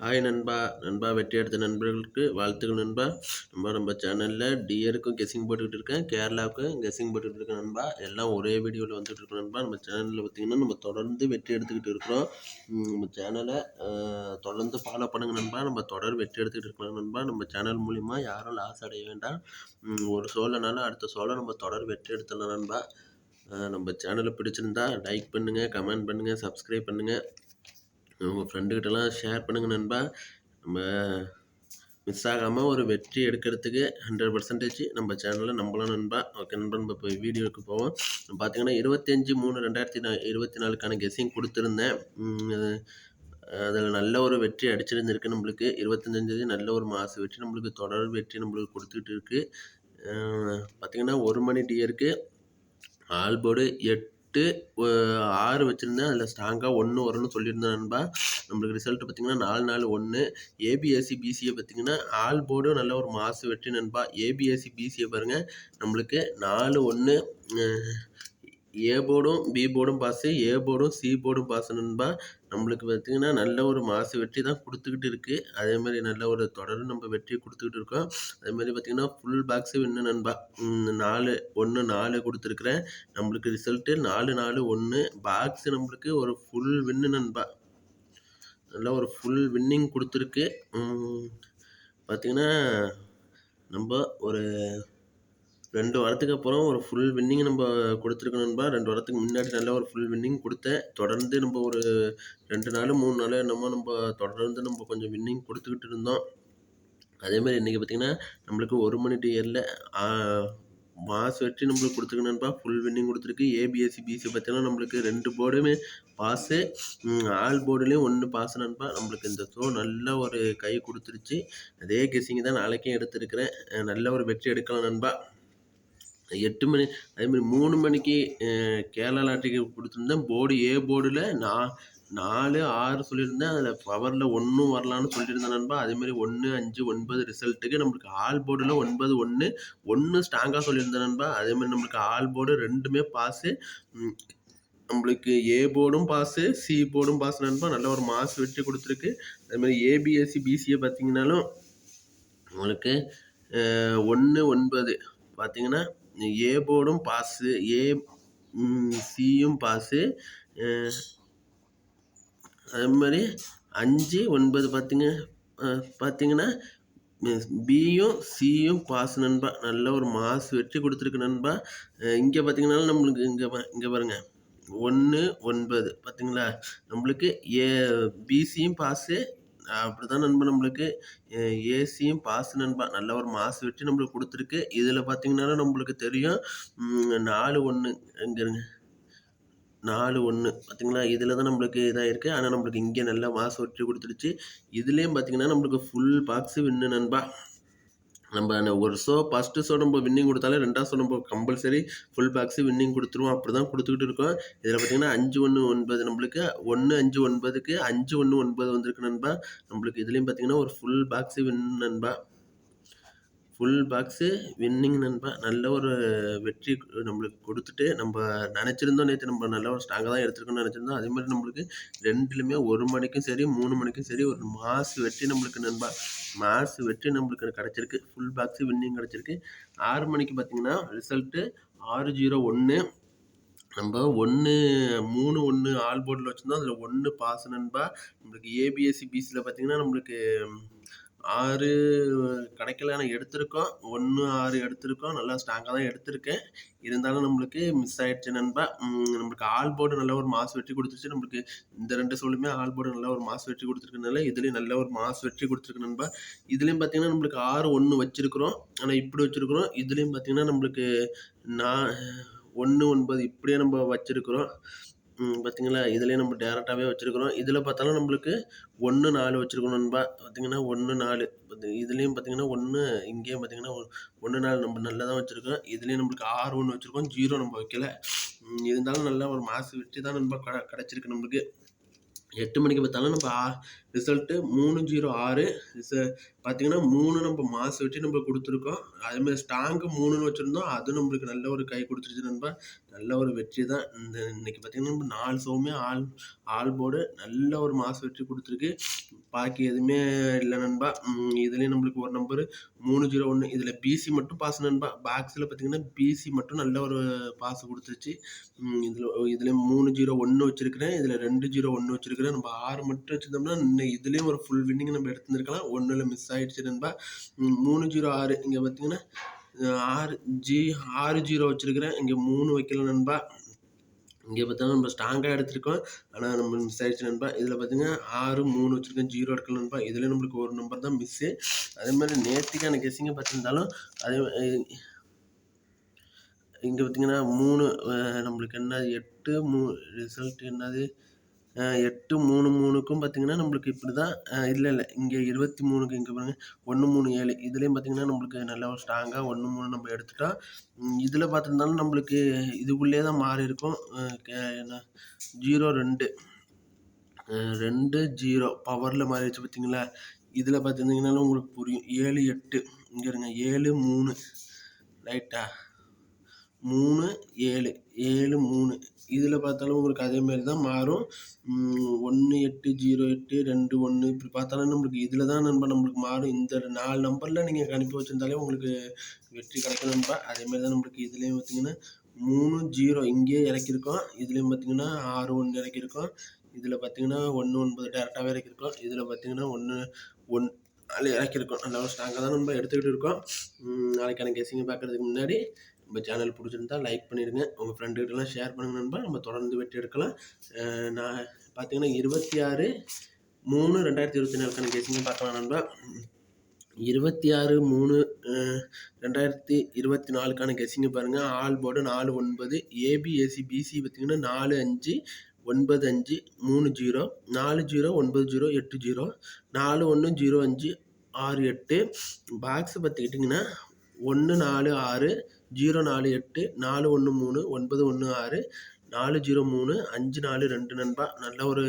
Hi நண்பா. நண்பா வெற்றி எடுத்த நண்பர்களுக்கு வாழ்த்துக்கள் நண்பா. நம்ம நம்ம சேனலில் டியருக்கும் கெஸ்ஸிங் போட்டுக்கிட்டு இருக்கேன். கேரளாவுக்கும் கெஸ்ஸிங் போட்டுக்கிட்டு இருக்கேன் நண்பா. எல்லாம் ஒரே வீடியோவில் வந்துட்டு இருக்கோம் நண்பா. நம்ம சேனலில் பார்த்திங்கன்னா நம்ம தொடர்ந்து வெற்றி எடுத்துக்கிட்டு இருக்கிறோம். நம்ம சேனலை தொடர்ந்து ஃபாலோ பண்ணுங்கள் நண்பா. நம்ம தொடர் வெற்றி எடுத்துக்கிட்டு இருக்கலாம் நண்பா. நம்ம சேனல் மூலிமா யாரும் லாஸ் அடைய வேண்டாம். ஒரு சோழனாலும் அடுத்த சோழ நம்ம தொடர் வெற்றி எடுத்துடலாம் நண்பா. நம்ம சேனலை பிடிச்சிருந்தா லைக் பண்ணுங்கள் கமெண்ட் பண்ணுங்கள் சப்ஸ்கிரைப் பண்ணுங்கள் உங்கள் ஃப்ரெண்டுக்கிட்டலாம் ஷேர் பண்ணுங்கள் நண்பா. நம்ம மிஸ் ஆகாமல் ஒரு வெற்றி எடுக்கிறதுக்கு ஹண்ட்ரட் பர்சன்டேஜ் நம்ம சேனலில் நம்மளும் நண்பா. ஓகே நண்பா நம்ம இப்போ வீடியோக்கு போவோம். பார்த்தீங்கன்னா இருபத்தஞ்சி மூணு ரெண்டாயிரத்தி நா இருபத்தி நாலுக்கான கெஸ்ஸிங் கொடுத்துருந்தேன் அதில் நல்ல ஒரு வெற்றி அடிச்சிருந்துருக்கு நம்மளுக்கு. இருபத்தஞ்சாந்தேதி நல்ல ஒரு மாத வெற்றி நம்மளுக்கு தொடர் வெற்றி நம்மளுக்கு கொடுத்துக்கிட்டு இருக்குது பார்த்திங்கன்னா ஒரு மணி டியருக்கு ஆல்போர்டு எட் எட்டு ஆறு வச்சுருந்தேன். அதில் ஸ்ட்ராங்காக ஒன்று வரும்னு சொல்லியிருந்தேன் நண்பா. நம்மளுக்கு ரிசல்ட் பார்த்திங்கன்னா நாலு நாலு ஒன்று A B S C B C A பார்த்திங்கன்னா ஆல் போர்டும் நல்ல ஒரு மாசு வெற்றி நண்பா. ஏபிஎஸ்சி பிசிஏ பாருங்கள் நம்மளுக்கு நாலு ஒன்று ஏ போர்டும் பி போர்டும் பாஸு ஏ போர்டும் சி போர்டும் பாஸு நண்பா. நம்மளுக்கு பார்த்திங்கன்னா நல்ல ஒரு மாசு வெற்றி தான் கொடுத்துக்கிட்டு இருக்குது அதேமாதிரி நல்ல ஒரு தொடரும் நம்ம வெற்றி கொடுத்துக்கிட்டு இருக்கோம். அதேமாதிரி பார்த்திங்கன்னா ஃபுல் பாக்ஸு வின்னு நண்பா. நாலு ஒன்று நாலு கொடுத்துருக்குறேன். நம்மளுக்கு ரிசல்ட்டு நாலு நாலு ஒன்று பாக்ஸு நம்மளுக்கு ஒரு ஃபுல் வின்னு நண்பா. நல்ல ஒரு ஃபுல் வின்னிங் கொடுத்துருக்கு. பார்த்திங்கன்னா நம்ம ஒரு ரெண்டு வாரத்துக்கு அப்புறம் ஒரு ஃபுல் வின்னிங் நம்ம கொடுத்துருக்கணும்பா நண்பா. ரெண்டு வாரத்துக்கு முன்னாடி நல்ல ஒரு ஃபுல் வின்னிங் கொடுத்தேன். தொடர்ந்து நம்ம ஒரு ரெண்டு நாள் மூணு நாள் என்னமோ நம்ம தொடர்ந்து நம்ம கொஞ்சம் வின்னிங் கொடுத்துக்கிட்டு இருந்தோம். அதேமாதிரி இன்றைக்கி பார்த்திங்கன்னா நம்மளுக்கு ஒரு மணி டியரில் மாஸ் வெற்றி நம்மளுக்கு கொடுத்துருக்கணும்பா ஃபுல் வின்னிங் கொடுத்துருக்கு. A B S C B C பார்த்தீங்கன்னா நம்மளுக்கு ரெண்டு போர்டுமே பாஸு ஆல் போர்டுலேயும் ஒன்று பாஸ் நண்பா. நம்மளுக்கு இந்த ஷோ நல்ல ஒரு கை கொடுத்துருச்சு. அதே கெஸிங் தான் நாளைக்கும் எடுத்திருக்கிறேன். நல்ல ஒரு வெற்றி எடுக்கலாம் நண்பா. எட்டு மணி அதேமாதிரி மூணு மணிக்கு கேரளா லாட்டரிக்கு கொடுத்துருந்தேன். போர்டு ஏ போர்டில் நான் நாலு ஆறு சொல்லியிருந்தேன். அதில் பவரில் ஒன்றும் வரலான்னு சொல்லியிருந்தேன் நண்பா. அதேமாதிரி ஒன்று அஞ்சு ஒன்பது ரிசல்ட்டுக்கு நம்மளுக்கு ஆல் போர்டில் ஒன்பது ஒன்று ஒன்று ஸ்ட்ராங்காக சொல்லியிருந்தேன் நண்பா. அதேமாதிரி நம்மளுக்கு ஆல் போர்டு ரெண்டுமே பாஸு நம்மளுக்கு ஏ போர்டும் பாஸு சி போர்டும் பாஸ் நண்பா. நல்ல ஒரு மாஸ் வெற்றி கொடுத்துருக்கு. அதேமாதிரி ஏபிஎஸ்சி பிசிஏ பார்த்தீங்கன்னாலும் உங்களுக்கு ஒன்று ஒன்பது பார்த்தீங்கன்னா ஏ போர்டும் பாஸு ஏ சியும் பாஸு அதே மாதிரி அஞ்சு ஒன்பது பார்த்திங்க பார்த்தீங்கன்னா பியும் சியும் பாஸ் நண்பா. நல்ல ஒரு மாஸ் வெற்றி கொடுத்துருக்கு நண்பா. இங்கே பார்த்தீங்கன்னா நம்மளுக்கு இங்கே இங்கே பாருங்கள் ஒன்று ஒன்பது பார்த்தீங்களா நம்மளுக்கு ஏ பிசியும் பாஸு அப்படி தான் நண்பா நம்மளுக்கு ஏசியும் பாசு நண்பா. நல்ல ஒரு மாசு வெற்றி நம்மளுக்கு கொடுத்துருக்கு. இதில் பார்த்தீங்கன்னா நம்மளுக்கு தெரியும். நாலு ஒன்று எங்கிருங்க நாலு ஒன்று பார்த்தீங்களா இதில் தான் நம்மளுக்கு இதாக இருக்குது ஆனால் நம்மளுக்கு இங்கே நல்லா மாசு வெற்றி கொடுத்துருச்சு இதுலேயும் பார்த்தீங்கன்னா நம்மளுக்கு ஃபுல் பாக்ஸு வின்னு நண்பா. நம்ம ஒரு ஷோ ஃபஸ்ட்டு ஷோ நம்ம வின்னிங் கொடுத்தாலே ரெண்டாவது ஷோ நம்ம கம்பல்சரி ஃபுல் பாக்ஸு வின்னிங் கொடுத்துருவோம். அப்படி தான் கொடுத்துக்கிட்டு இருக்கோம். இதில் பார்த்தீங்கன்னா அஞ்சு ஒன்று ஒன்பது நம்மளுக்கு ஒன்று அஞ்சு ஒன்பதுக்கு அஞ்சு ஒன்று ஒன்பது வந்திருக்கு நண்பா. நம்மளுக்கு இதுலேயும் பார்த்தீங்கன்னா ஒரு ஃபுல் பாக்ஸு வின் நண்பா. ஃபுல் பாக்ஸு வின்னிங் நண்பா. நல்ல ஒரு வெற்றி நம்மளுக்கு கொடுத்துட்டு நம்ம நினச்சிருந்தோம் நேற்று நம்ம நல்ல ஒரு ஸ்ட்ராங்காக தான் எடுத்துருக்கோம்னு நினச்சிருந்தோம். அதே மாதிரி நம்மளுக்கு ரெண்டுலையுமே ஒரு மணிக்கும் சரி மூணு மணிக்கும் சரி ஒரு மாசு வெற்றி நம்மளுக்கு நண்பா. மாசு வெற்றி நம்மளுக்கு கிடச்சிருக்கு. ஃபுல் பாக்ஸு வின்னிங் கிடச்சிருக்கு. ஆறு மணிக்கு பார்த்தீங்கன்னா ரிசல்ட்டு ஆறு ஜீரோ ஒன்று நம்ம ஒன்று மூணு ஒன்று ஆல் போர்டில் வச்சுருந்தோம். அதில் ஒன்று பாஸ் நண்பா. நம்மளுக்கு ஏபிஎஸ்சி பிசியில் பார்த்தீங்கன்னா நம்மளுக்கு ஆறு கிடைக்கல ஆனால் எடுத்திருக்கோம். ஒன்று ஆறு எடுத்திருக்கோம். நல்லா ஸ்ட்ராங்காக தான் எடுத்திருக்கேன். இருந்தாலும் நம்மளுக்கு மிஸ் ஆகிடுச்சு நண்பா. நம்மளுக்கு ஆல் போர்டு நல்ல ஒரு மாஸ் வெற்றி கொடுத்துருச்சு. நம்மளுக்கு இந்த ரெண்டு சோலுமே ஆல் போர்டு நல்ல ஒரு மாஸ் வெற்றி கொடுத்துருக்கனால இதுலேயும் நல்ல ஒரு மாஸ் வெற்றி கொடுத்துருக்கு நண்பா. இதுலேயும் பார்த்தீங்கன்னா நம்மளுக்கு ஆறு ஒன்று வச்சுருக்குறோம். ஆனால் இப்படி வச்சுருக்குறோம். இதுலேயும் பார்த்தீங்கன்னா நம்மளுக்கு நான் ஒன்று ஒன்பது இப்படியே நம்ம வச்சுருக்குறோம். பார்த்தீங்களா இதுலேயே நம்ம டேரெக்டாகவே வச்சுருக்குறோம். இதில் பார்த்தாலும் நம்மளுக்கு ஒன்று நாலு வச்சுருக்கோம் நண்பா. பார்த்திங்கன்னா ஒன்று நாலு. இதுலேயும் பார்த்திங்கன்னா ஒன்று இங்கேயும் பார்த்திங்கன்னா ஒன்று நாலு நம்ம நல்லா தான் வச்சுருக்கோம். இதுலேயும் நம்மளுக்கு ஆறு ஒன்று வச்சுருக்கோம். ஜீரோ நம்ம வைக்கல. இருந்தாலும் நல்லா ஒரு மாசு வெற்றி தான் நண்பா க கிடச்சிருக்கு நம்மளுக்கு. எட்டு மணிக்கு பார்த்தாலும் நம்ம ரிசல்ட்டு மூணு ஜீரோ ஆறு ரிச பார்த்தீங்கன்னா மூணு நம்ம மாசு வச்சு நம்ம கொடுத்துருக்கோம். அதுமாதிரி ஸ்ட்ராங்கு மூணுன்னு வச்சுருந்தோம். அது நம்மளுக்கு நல்ல ஒரு கை கொடுத்துருச்சு நண்பா. நல்ல ஒரு வெற்றி தான். இந்த இன்னைக்கு பார்த்தீங்கன்னா நம்ம நாலு சோமே ஆல் ஆல் போர்டு நல்ல ஒரு மாசு வெற்றி கொடுத்துருக்கு. பாக்கி எதுவுமே இல்லை நண்பா. இதுலேயும் நம்மளுக்கு ஒரு நம்பரு மூணு ஜீரோ ஒன்று இதில் பிசி மட்டும் பாஸ் நண்பா. பாக்ஸில் பார்த்தீங்கன்னா பிசி மட்டும் நல்ல ஒரு பாஸ் கொடுத்துருச்சு. இதில் இதில் மூணு ஜீரோ ஒன்று வச்சுருக்கிறேன். இதில் ரெண்டு ஜீரோ ஒன்று வச்சுருக்கிறேன். நம்ம ஆறு மட்டும் வச்சுருந்தோம்னா இன்னும் இதுலேயும் ஒரு ஃபுல் வின்னிங் நம்ம எடுத்துருக்கலாம் ஒன்றில் மிஸ் ஆகிடுச்சு நண்பா. மூணு ஜீரோ ஆறு. இங்கே பார்த்தீங்கன்னா ஆறு ஜி ஆறு ஜீரோ வச்சுருக்கிறேன். இங்கே மூணு வைக்கல நண்பா. இங்கே பார்த்தா நம்ம ஸ்ட்ராங்காக எடுத்திருக்கோம். ஆனால் நம்ம மிஸ் ஆகிடுச்சு நண்பா. இதில் பார்த்தீங்கன்னா ஆறு மூணு வச்சுருக்கேன். ஜீரோ எடுக்கல நண்பா. இதில் நம்மளுக்கு ஒரு நம்பர் தான் மிஸ்ஸு அதே மாதிரி நேற்றுக்கான கெஸிங்கை பார்த்துருந்தாலும் அதே இங்கே பார்த்தீங்கன்னா மூணு நம்மளுக்கு என்னது? எட்டு மூ ரிசல்ட் என்னது? எட்டு மூணு மூணுக்கும் பார்த்தீங்கன்னா நம்மளுக்கு இப்படி தான் இல்லை இல்லை இங்கே இருபத்தி மூணுக்கு இங்கே பாருங்கள் ஒன்று மூணு ஏழு இதுலேயும் பார்த்தீங்கன்னா நம்மளுக்கு நல்லா ஒரு ஸ்ட்ராங்காக ஒன்று மூணு நம்ம எடுத்துட்டோம் இதில் பார்த்துருந்தாலும் நம்மளுக்கு இதுக்குள்ளே தான் மாறி இருக்கும் என்ன ஜீரோ ரெண்டு ரெண்டு ஜீரோ பவரில் மாறிடுச்சு பார்த்தீங்களா இதில் பார்த்துருந்தீங்கனாலும் உங்களுக்கு புரியும் ஏழு எட்டு இங்கே இருங்க ஏழு மூணு ரைட்டா மூணு ஏழு. ஏழு மூணு. இதில் பார்த்தாலும் உங்களுக்கு அதேமாரி தான் மாறும். ஒன்று எட்டு ஜீரோ எட்டு ரெண்டு ஒன்று. இப்படி பார்த்தாலும் நம்மளுக்கு இதில் தான் நண்பா நம்மளுக்கு மாறும். இந்த நாலு நம்பரில் நீங்கள் அனுப்பி வச்சுருந்தாலே உங்களுக்கு வெற்றி கிடைக்கும் நண்பா. அதேமாரி தான் நம்மளுக்கு இதுலேயும் பார்த்தீங்கன்னா மூணு ஜீரோ இங்கேயே இறக்கியிருக்கோம். இதுலேயும் பார்த்தீங்கன்னா ஆறு ஒன்று இறக்கியிருக்கோம். இதில் பார்த்தீங்கன்னா ஒன்று ஒன்பது டேரெக்டாகவே இறக்கியிருக்கோம். இதில் பார்த்தீங்கன்னா ஒன்று ஒன் நாலு இறக்கியிருக்கோம். நல்லா ஸ்ட்ராங்காக தான் நம்ம எடுத்துக்கிட்டு இருக்கோம். நாளைக்கான கெஸிங்கை பார்க்குறதுக்கு முன்னாடி. நம்ம சேனல் பிடிச்சிருந்தா லைக் பண்ணிடுங்க உங்கள் ஃப்ரெண்டுகிட்டலாம் ஷேர் பண்ணுங்க நண்பா. நம்ம தொடர்ந்து வெற்றி எடுக்கலாம். நான் பார்த்தீங்கன்னா இருபத்தி ஆறு மூணு ரெண்டாயிரத்தி இருபத்தி நாலுக்கான கேசிங்க பார்க்கலாம் நண்பா. இருபத்தி ஆறு மூணு ரெண்டாயிரத்தி இருபத்தி நாலுக்கான கெஸிங்க பாருங்கள் ஆல் போர்டு நாலு ஒன்பது ஏபிஎஸ்சி பிசி பார்த்திங்கன்னா நாலு அஞ்சு ஒன்பது அஞ்சு மூணு ஜீரோ நாலு ஜீரோ ஒன்பது ஜீரோ எட்டு ஜீரோ நாலு ஒன்று ஜீரோ அஞ்சு ஆறு எட்டு. பாக்ஸ் பார்த்துக்கிட்டிங்கன்னா ஒன்று நாலு ஆறு ஜீரோ நாலு எட்டு நாலு ஒன்று மூணு ஒன்பது ஒன்று ஆறு நாலு ஜீரோ மூணு அஞ்சு நாலு ரெண்டு நண்பா. நல்ல ஒரு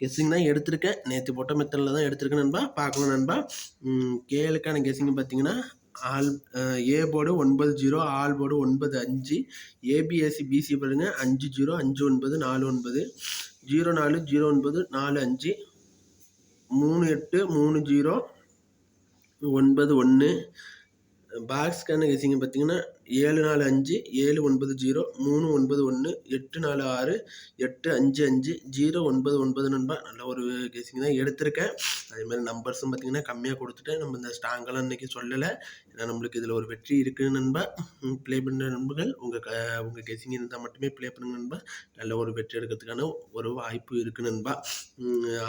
கெஸ்ஸிங் தான் எடுத்திருக்கேன். நேற்று போட்ட மெத்தடில் தான் எடுத்திருக்கேன் நண்பா. பார்க்கலாம் நண்பா. கேளுக்கான கெஸ்ஸிங் பார்த்தீங்கன்னா ஆல் ஏ போர்டு ஒன்பது ஜீரோ ஆல் போர்டு ஒன்பது அஞ்சு ஏபிஎஸ்சி பிசி பாருங்க. அஞ்சு ஜீரோ அஞ்சு ஒன்பது நாலு ஒன்பது. ஜீரோ நாலு ஜீரோ ஒன்பது நாலு அஞ்சு. மூணு எட்டு மூணு ஜீரோ ஒன்பது ஒன்று. பாக்ஸ் கண்ண கெஸிங்க பார்த்தீங்கன்னா ஏழு நாலு அஞ்சு ஏழு ஒன்பது ஜீரோ மூணு ஒன்பது ஒன்று எட்டு நாலு ஆறு எட்டு அஞ்சு அஞ்சு ஜீரோ ஒன்பது ஒன்பது நண்பா. நல்ல ஒரு கேசிங் தான் எடுத்திருக்கேன். அதேமாதிரி நம்பர்ஸும் பார்த்தீங்கன்னா கம்மியாக கொடுத்துட்டு நம்ம இந்த ஸ்ட்ராங்கெல்லாம் இன்றைக்கி சொல்லலை. ஏன்னா நம்மளுக்கு இதில் ஒரு வெற்றி இருக்குது நண்பா. ப்ளே பண்ணுற நண்பர்கள் உங்கள் க உங்கள் கேசிங் இருந்தால் மட்டுமே ப்ளே பண்ணுங்க நண்பா. நல்ல ஒரு வெற்றி எடுக்கிறதுக்கான ஒரு வாய்ப்பு இருக்குது நண்பா.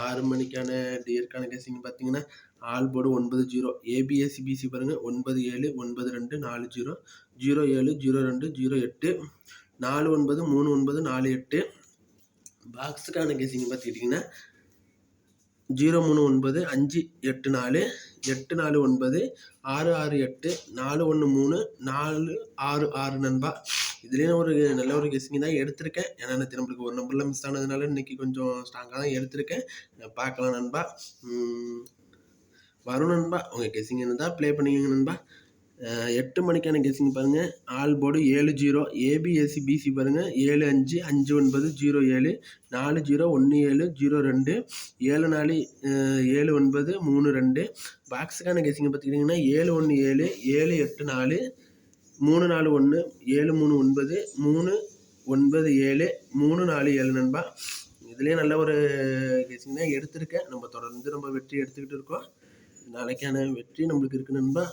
ஆறு மணிக்கான டியருக்கான கேசிங் பார்த்தீங்கன்னா ஆல் போர்டு ஒன்பது ஜீரோ ஏபிஎஸ்சி பிசி பாருங்கள் ஒன்பது ஏழு ஒன்பது ரெண்டு நாலு ஜீரோ ஜீரோ ஏழு ஜீரோ ரெண்டு ஜீரோ எட்டு நாலு ஒன்பது மூணு ஒன்பது நாலு எட்டு. பாக்ஸுக்கான கேசிங் பார்த்துக்கிட்டிங்கன்னா ஜீரோ மூணு ஒன்பது அஞ்சு எட்டு நாலு எட்டு நாலு ஒன்பது ஆறு ஆறு எட்டு நாலு ஒன்று மூணு நாலு ஆறு ஆறு நண்பா. இதுலேயும் ஒரு நல்ல ஒரு கெஸ்ஸிங் தான் எடுத்திருக்கேன். ஏன்னா நம்மளுக்கு ஒரு நம்பரில் மிஸ் ஆனதுனால இன்றைக்கி கொஞ்சம் ஸ்ட்ராங்காக தான் எடுத்திருக்கேன். பார்க்கலாம் நண்பா. வரும் நண்பா. உங்கள் கெஸிங் இருந்தால் ப்ளே பண்ணிக்கோங்க நண்பா. எட்டு மணிக்கான கெஸிங் பாருங்கள் ஆல் போர்டு ஏழு ஜீரோ. ஏபிஎஸ்சி பிசி பாருங்கள் ஏழு அஞ்சு அஞ்சு ஒன்பது ஜீரோ ஏழு. நாலு ஜீரோ ஒன்று ஏழு ஜீரோ ரெண்டு. ஏழு நாலு ஏழு ஒன்பது மூணு ரெண்டு. பாக்ஸுக்கான கெஸிங்கை பார்த்துக்கிட்டிங்கன்னா ஏழு ஒன்று ஏழு. ஏழு எட்டு நாலு. மூணு நாலு ஒன்று ஏழு மூணு ஒன்பது. மூணு ஒன்பது ஏழு. மூணு நாலு ஏழு நண்பா. இதுலேயே நல்ல ஒரு கெஸிங் தான் எடுத்திருக்கேன். நம்ம தொடர்ந்து நம்ம வெற்றி எடுத்துக்கிட்டு இருக்கோம். நாளைக்கான வெற்றி நம்மளுக்கு இருக்கு நண்பா.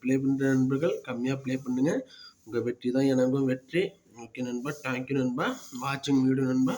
ப்ளே பண்ணுற நண்பர்கள் கம்மியாக ப்ளே பண்ணுங்கள் உங்கள் வெற்றி தான் எனக்கும் வெற்றி. ஓகே நண்பா தேங்க்யூ நண்பா. வாட்சிங் வீடியோ நண்பா.